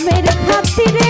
নামের খাতিরে